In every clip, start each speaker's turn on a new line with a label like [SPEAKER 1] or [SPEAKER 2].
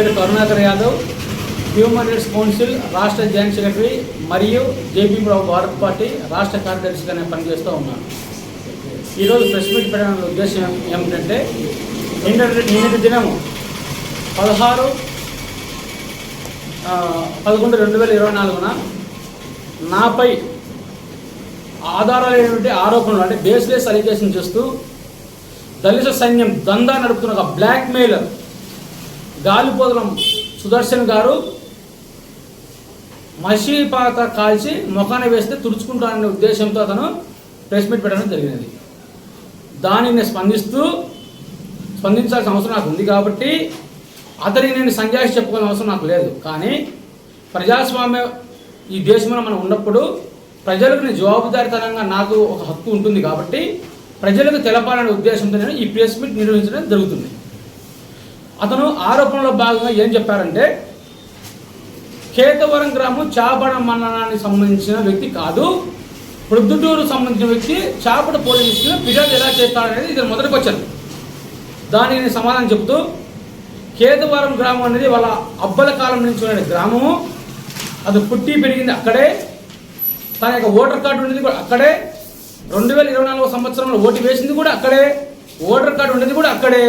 [SPEAKER 1] పేరు Karunakar Yadav human rights council రాష్ట్ర joint secretary మరియు జేపీ రావు భారత్ పార్టీ రాష్ట్ర కార్యదర్శిగా నేను పనిచేస్తూ ఉన్నాను. ఈరోజు ప్రెస్ మీట్ పెట్టడానికి ఉద్దేశం ఏమిటంటే నిన్నటి నిన్నటి దినము పదహారు పదకొండు రెండు వేల ఇరవై నాలుగున నాపై ఆధారాలు ఆరోపణలు అంటే బేస్లెస్ అలిగేషన్ చేస్తూ దళిత సైన్యం దందా నడుపుతున్న ఒక బ్లాక్మెయిలర్ గాలిపోదలం సుదర్శన్ గారు మసీపాత కాల్చి ముఖాన వేస్తే తుడుచుకుంటాననే ఉద్దేశంతో అతను ప్రెస్ మీట్ పెట్టడం జరిగినది. దానిని స్పందిస్తూ స్పందించాల్సిన అవసరం నాకు ఉంది కాబట్టి అతనికి నేను సంజాయిషి చెప్పుకోవాల్సిన అవసరం నాకు లేదు. కానీ ప్రజాస్వామ్య ఈ దేశంలో మనం ఉన్నప్పుడు ప్రజలకు నేను జవాబుదారితనంగా నాకు ఒక హక్కు ఉంటుంది కాబట్టి ప్రజలకు తెలపాలనే ఉద్దేశంతో నేను ఈ ప్రెస్ మీట్ నిర్వహించడం జరుగుతుంది. అతను ఆరోపణలో భాగంగా ఏం చెప్పారంటే కేతవరం గ్రామం చాపడ మండలానికి సంబంధించిన వ్యక్తి కాదు. ప్రొద్దుటూరు సంబంధించిన వ్యక్తి చాపడ పోలీసులు ఫిర్యాదు ఎలా చేస్తాడనేది ఇది మొదటి క్వశ్చన్ దానికి సమాధానం చెబుతూ కేతవరం గ్రామం అనేది వాళ్ళ అబ్బల కాలం నుంచి ఉన్న గ్రామము. అది పుట్టి పెరిగింది అక్కడే. తన యొక్క ఓటర్ కార్డు ఉండేది కూడా అక్కడే. రెండు వేల ఇరవై నాలుగో సంవత్సరంలో ఓటు వేసింది కూడా అక్కడే. ఓటర్ కార్డు ఉండేది కూడా అక్కడే.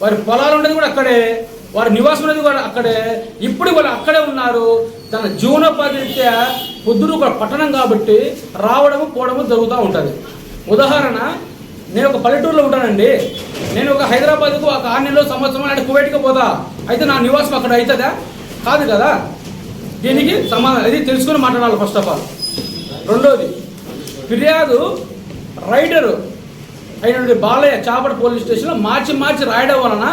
[SPEAKER 1] వారి పొలాలు ఉండేది కూడా అక్కడే వారి నివాసం ఉండేది కూడా అక్కడే. ఇప్పుడు వాళ్ళు అక్కడే ఉన్నారు. తన జీవనోపాధి రీత్యా పొద్దురు ఒక పట్టణం కాబట్టి రావడము పోవడము జరుగుతూ ఉంటుంది. ఉదాహరణ నేను ఒక పల్లెటూరులో ఉంటానండి. నేను ఒక హైదరాబాద్కు ఒక ఆరు నెలలో సంవత్సరం అంటే కువైట్కి పోతా. అయితే నా నివాసం అక్కడ అవుతుందా కాదు కదా. దీనికి సమాధానం ఇది తెలుసుకుని మాట్లాడాలి ఫస్ట్ ఆఫ్ ఆల్ రెండోది ఫిర్యాదు రైడరు అయినటువంటి బాలయ్య చాపడ పోలీస్ స్టేషన్లో మార్చి మార్చి రాయడం వలన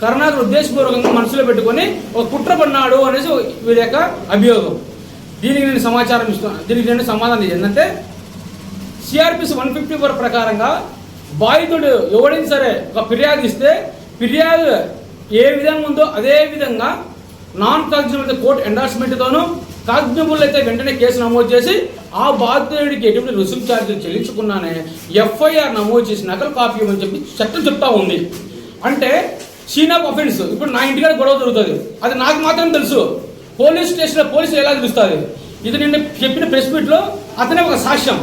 [SPEAKER 1] కరుణాకర్ ఉద్దేశపూర్వకంగా మనసులో పెట్టుకొని ఒక కుట్ర పడినాడు అనేసి వీరి యొక్క అభియోగం. దీనికి నేను సమాచారం ఇస్తున్నాను దీనికి నేను సమాధానం ఏంటంటే సిఆర్పిసి వన్ ఫిఫ్టీ ఫోర్ ప్రకారంగా బాధితుడు ఎవడైనా సరే ఒక ఫిర్యాదు ఇస్తే ఫిర్యాదు ఏ విధంగా ఉందో అదే విధంగా నాన్ కాగ్జిబుల్ కోర్టు ఎండార్స్మెంట్తోనూ కాగ్నిబుల్ అయితే వెంటనే కేసు నమోదు చేసి ఆ బాధితుడికి ఎటువంటి రుసుము ఛార్జీలు చెల్లించుకున్నానే ఎఫ్ఐఆర్ నమోదు చేసి నకలు కాపీ ఇవ్వని చెప్పి చట్టం చెప్తా ఉంది. అంటే సీన్ ఆఫ్ అఫెన్స్ ఇప్పుడు నా ఇంటికాడ గొడవ జరుగుతుంది. అది నాకు మాత్రం తెలుసు. పోలీస్ స్టేషన్లో పోలీసులు ఎలా తెలుస్తుంది ఇది నిన్న చెప్పిన ప్రెస్ మీట్లో అతనే ఒక సాక్ష్యం.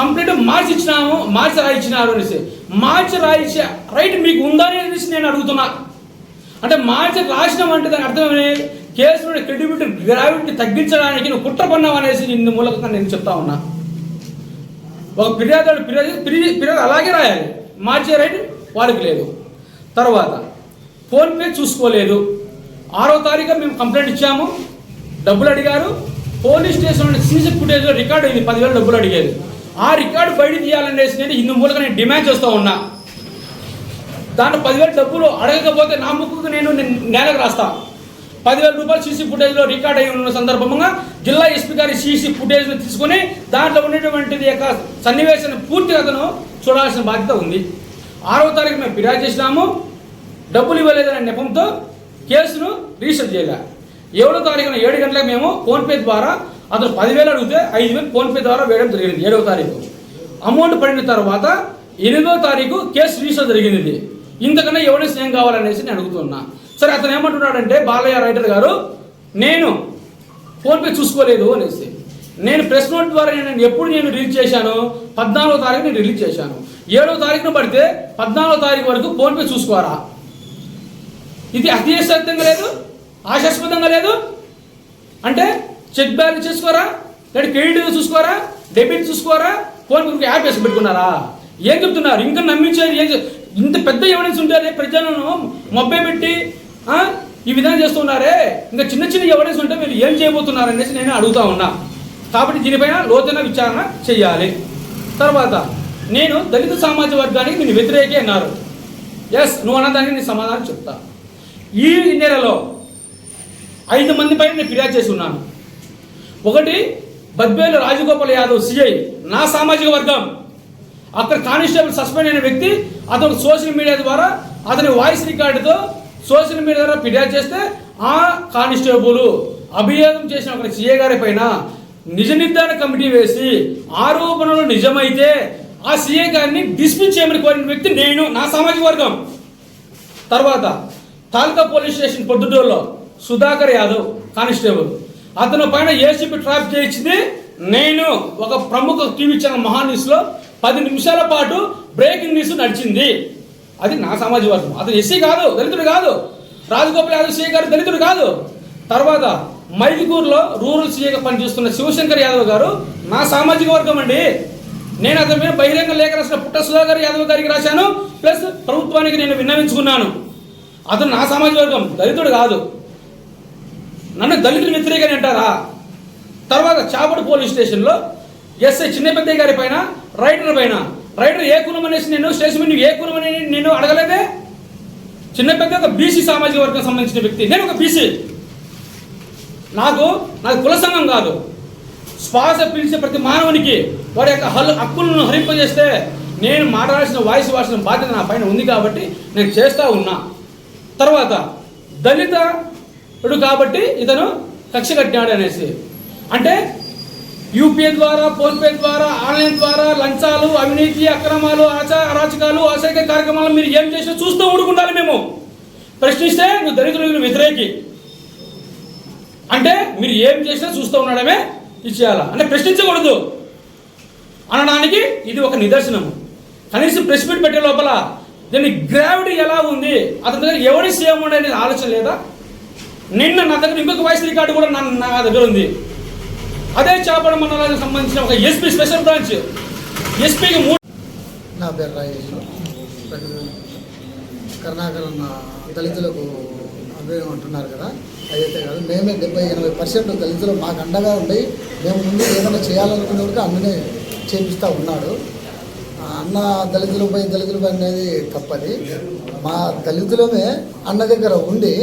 [SPEAKER 1] కంప్లీట్ మార్చి ఇచ్చినాము మార్చి రాయించినారు అనేసి. మార్చి రాయించే రైట్ మీకు ఉందా అనేసి నేను అడుగుతున్నా. అంటే మార్చి రాసినాం అంటే దాని అర్థమే కేసులో క్రెడిబిలిటీ గ్రావిటీ తగ్గించడానికి నువ్వు కుట్ర పన్నావు అనేసి నిన్ను మూలకంగా నేను చెప్తా ఉన్నా. ఒక ఫిర్యాదు ఫిర్యాదు ఫిర్యాదు ఫిర్యాదు అలాగే రాయాలి. మార్చే రైట్ వారికి లేదు. తర్వాత ఫోన్పే చూసుకోలేదు. ఆరో తారీఖు మేము కంప్లైంట్ ఇచ్చాము. డబ్బులు అడిగారు. పోలీస్ స్టేషన్ సీసీ ఫుటేజ్లో రికార్డు అయింది. పదివేలు డబ్బులు అడిగేది ఆ రికార్డు బయట తీయాలనేసి నేను ఇందు మూలక నేను డిమాండ్ చేస్తూ ఉన్నా. దాంట్లో పదివేలు డబ్బులు అడగకపోతే నా ముక్కుకు నేను నేలకు రాస్తాను పదివేల రూపాయలు సీసీ ఫుటేజ్లో రికార్డ్ అయి ఉన్న సందర్భంగా జిల్లా ఎస్పీ గారి సీసీ ఫుటేజ్ను తీసుకొని దాంట్లో ఉన్నటువంటిది యొక్క సన్నివేశాన్ని పూర్తిగా అతను చూడాల్సిన బాధ్యత ఉంది. ఆరవ తారీఖు మేము ఫిర్యాదు చేసినాము. డబ్బులు ఇవ్వలేదనే నెపంతో కేసును రిజిస్టర్ చేయలే. ఏడో తారీఖున ఏడు గంటలకు మేము ఫోన్పే ద్వారా అతను పదివేలు అడిగితే ఐదు వేలు ఫోన్పే ద్వారా వేయడం జరిగింది ఏడవ తారీఖు. అమౌంట్ పడిన తర్వాత ఎనిమిదో తారీఖు కేసు రిజిస్టర్ జరిగింది. ఇంతకన్నా ఎవరి స్నేహం కావాలనేసి నేను అడుగుతున్నా. సరే అతను ఏమంటున్నాడంటే బాలయ్య రైటర్ గారు నేను ఫోన్పే చూసుకోలేదు అనేసి. నేను ప్రెస్ నోట్ ద్వారా నేను ఎప్పుడు నేను రిలీజ్ చేశాను పద్నాలుగో తారీఖు నేను రిలీజ్ చేశాను. ఏడవ తారీఖున పడితే పద్నాలుగో తారీఖు వరకు ఫోన్పే చూసుకోరా? ఇది అతిశక్తంగా లేదు? ఆశాస్పదంగా లేదు? అంటే చెక్ బ్యాలెన్స్ చూసుకోరా? లేదా క్రెడిట్ చూసుకోరా? డెబిట్ చూసుకోరా? ఫోన్ గురించి యాప్ వేసి పెట్టుకున్నారా? ఏం చెప్తున్నారు? ఇంకా నమ్మించారు ఏం ఇంత పెద్ద ఎవిడెన్స్ ఉంటే ప్రజలను మొబ్బే పెట్టి ఈ విధంగా చేస్తున్నారే? ఇంకా చిన్న చిన్న ఎవరెన్స్ ఉంటే మీరు ఏం చేయబోతున్నారు అనేసి నేను అడుగుతా ఉన్నా. కాబట్టి దీనిపైన లోతైన విచారణ చేయాలి. తర్వాత నేను దళిత సామాజిక వర్గానికి నేను వ్యతిరేకే అన్నారు. ఎస్ నువ్వు అన్నదానికి నేను సమాధానం చెప్తా. ఈ నెలలో ఐదు మంది పైన నేను ఫిర్యాదు చేసి ఉన్నాను. ఒకటి బద్వేలు రాజగోపాల్ యాదవ్ సిఐ నా సామాజిక వర్గం. అక్కడ కానిస్టేబుల్ సస్పెండ్ అయిన వ్యక్తి అతను సోషల్ మీడియా ద్వారా అతని వాయిస్ రికార్డుతో సోషల్ మీడియా ద్వారా ఫిర్యాదు చేస్తే ఆ కానిస్టేబుల్ అభియోగం చేసిన ఒక సీఏ గారి పైన నిజ నిర్ధారణ కమిటీ వేసి ఆరోపణలు నిజమైతే ఆ సీఏ గారిని డిస్మిస్ చేయమని కోరిన వ్యక్తి నేను నా సామాజిక వర్గం. తర్వాత తాలూకా పోలీస్ స్టేషన్ పొద్దుటూరులో సుధాకర్ యాదవ్ కానిస్టేబుల్. అతను పైన ఏసీపీ ట్రాప్ చేయించింది నేను. ఒక ప్రముఖ టీవీ ఛానల్ మహా న్యూస్లో పది నిమిషాల పాటు బ్రేకింగ్ న్యూస్ నడిచింది. అది నా సామాజిక వర్గం అతను ఎస్సీ కాదు దళితుడు కాదు. రాజగోపాల్ యాదవ్ సీఏ గారు దళితుడు కాదు. తర్వాత మైదుకూరులో రూరల్ సీఏగా పనిచేస్తున్న శివశంకర్ యాదవ్ గారు నా సామాజిక వర్గం అండి. నేను అతని మీద బహిరంగ లేఖ రాసిన పుట్ట సుధాకర్ యాదవ్ గారికి రాశాను ప్లస్ ప్రభుత్వానికి నేను విన్నవించుకున్నాను. అతను నా సామాజిక వర్గం దళితుడు కాదు. నన్ను దళితులు వ్యతిరేకని అంటారా? తర్వాత చాపడు పోలీస్ స్టేషన్లో ఎస్ఐ చిన్నపెద్దయ్య గారి పైన రైటర్ పైన రైడర్ ఏ కులం అనేసి నేను స్టేషన్ మీద నువ్వు ఏ కులం అని నేను అడగలేదే? చిన్నపెద్ద ఒక బీసీ సామాజిక వర్గం సంబంధించిన వ్యక్తి. నేను ఒక బీసీ. నాకు నాకు కుల సంఘం కాదు. శ్వాస పిలిచే ప్రతి మానవునికి వారి యొక్క హల్ హక్కులను హరింపజేస్తే నేను మాట్లాడాల్సిన వాయిస్ వాల్సిన బాధ్యత నా పైన ఉంది కాబట్టి నేను చేస్తూ ఉన్నా. తర్వాత దళితుడు కాబట్టి ఇతను కక్ష కట్టినాడు అనేసి. అంటే యూపీఐ ద్వారా ఫోన్పే ద్వారా ఆన్లైన్ ద్వారా లంచాలు అవినీతి అక్రమాలు ఆచా అరాచకాలు అసైక కార్యక్రమాలు మీరు ఏం చేసినా చూస్తూ ఊరుకుంటారు మేము. ప్రశ్నిస్తే నువ్వు దరిద్రులు వ్యతిరేకి. అంటే మీరు ఏం చేసినా చూస్తూ ఉండడమే ఇచ్చేయాలా అంటే ప్రశ్నించకూడదు. అనడానికి ఇది ఒక నిదర్శనం కనీసం ప్రెస్ మీట్ పెట్టే లోపల దీని గ్రావిటీ ఎలా ఉంది? అతని దగ్గర ఎవరి సీఎం అనే ఆలోచన లేదా? నిన్న నా దగ్గర ఇంకొక వాయిస్ రికార్డు కూడా నా దగ్గర ఉంది. అదే చేపల మండలానికి సంబంధించిన ఒక ఎస్పీ స్పెషల్ బ్రాంచ్. ఎస్పీకి మూడు
[SPEAKER 2] నా పేరు రాజేష్. కరుణాకర్ దళితులకు అభ్యయం అంటున్నారు కదా అదైతే కాదు. మేమే డెబ్బై ఎనభై పర్సెంట్ దళితులు మాకు అండగా ఉండి మేము ముందు ఏదైనా చేయాలనుకునే వరకు అన్ననే చేపిస్తూ ఉన్నాడు. అన్న దళితులపై దళితులపై అనేది తప్పది. మా దళితులమే అన్న దగ్గర ఉండి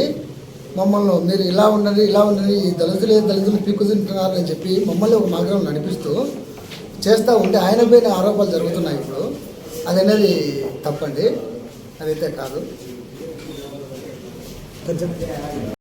[SPEAKER 2] మమ్మల్ని మీరు ఇలా ఉండండి ఇలా ఉండండి ఈ దళితులే దళితులు పీక్కు తింటున్నారు అని చెప్పి మమ్మల్ని ఒక మార్గం నడిపిస్తూ చేస్తూ ఉంటే ఆయన పైన ఆరోపణలు జరుగుతున్నాయి ఇప్పుడు. అది అనేది తప్పండి. అదైతే కాదు.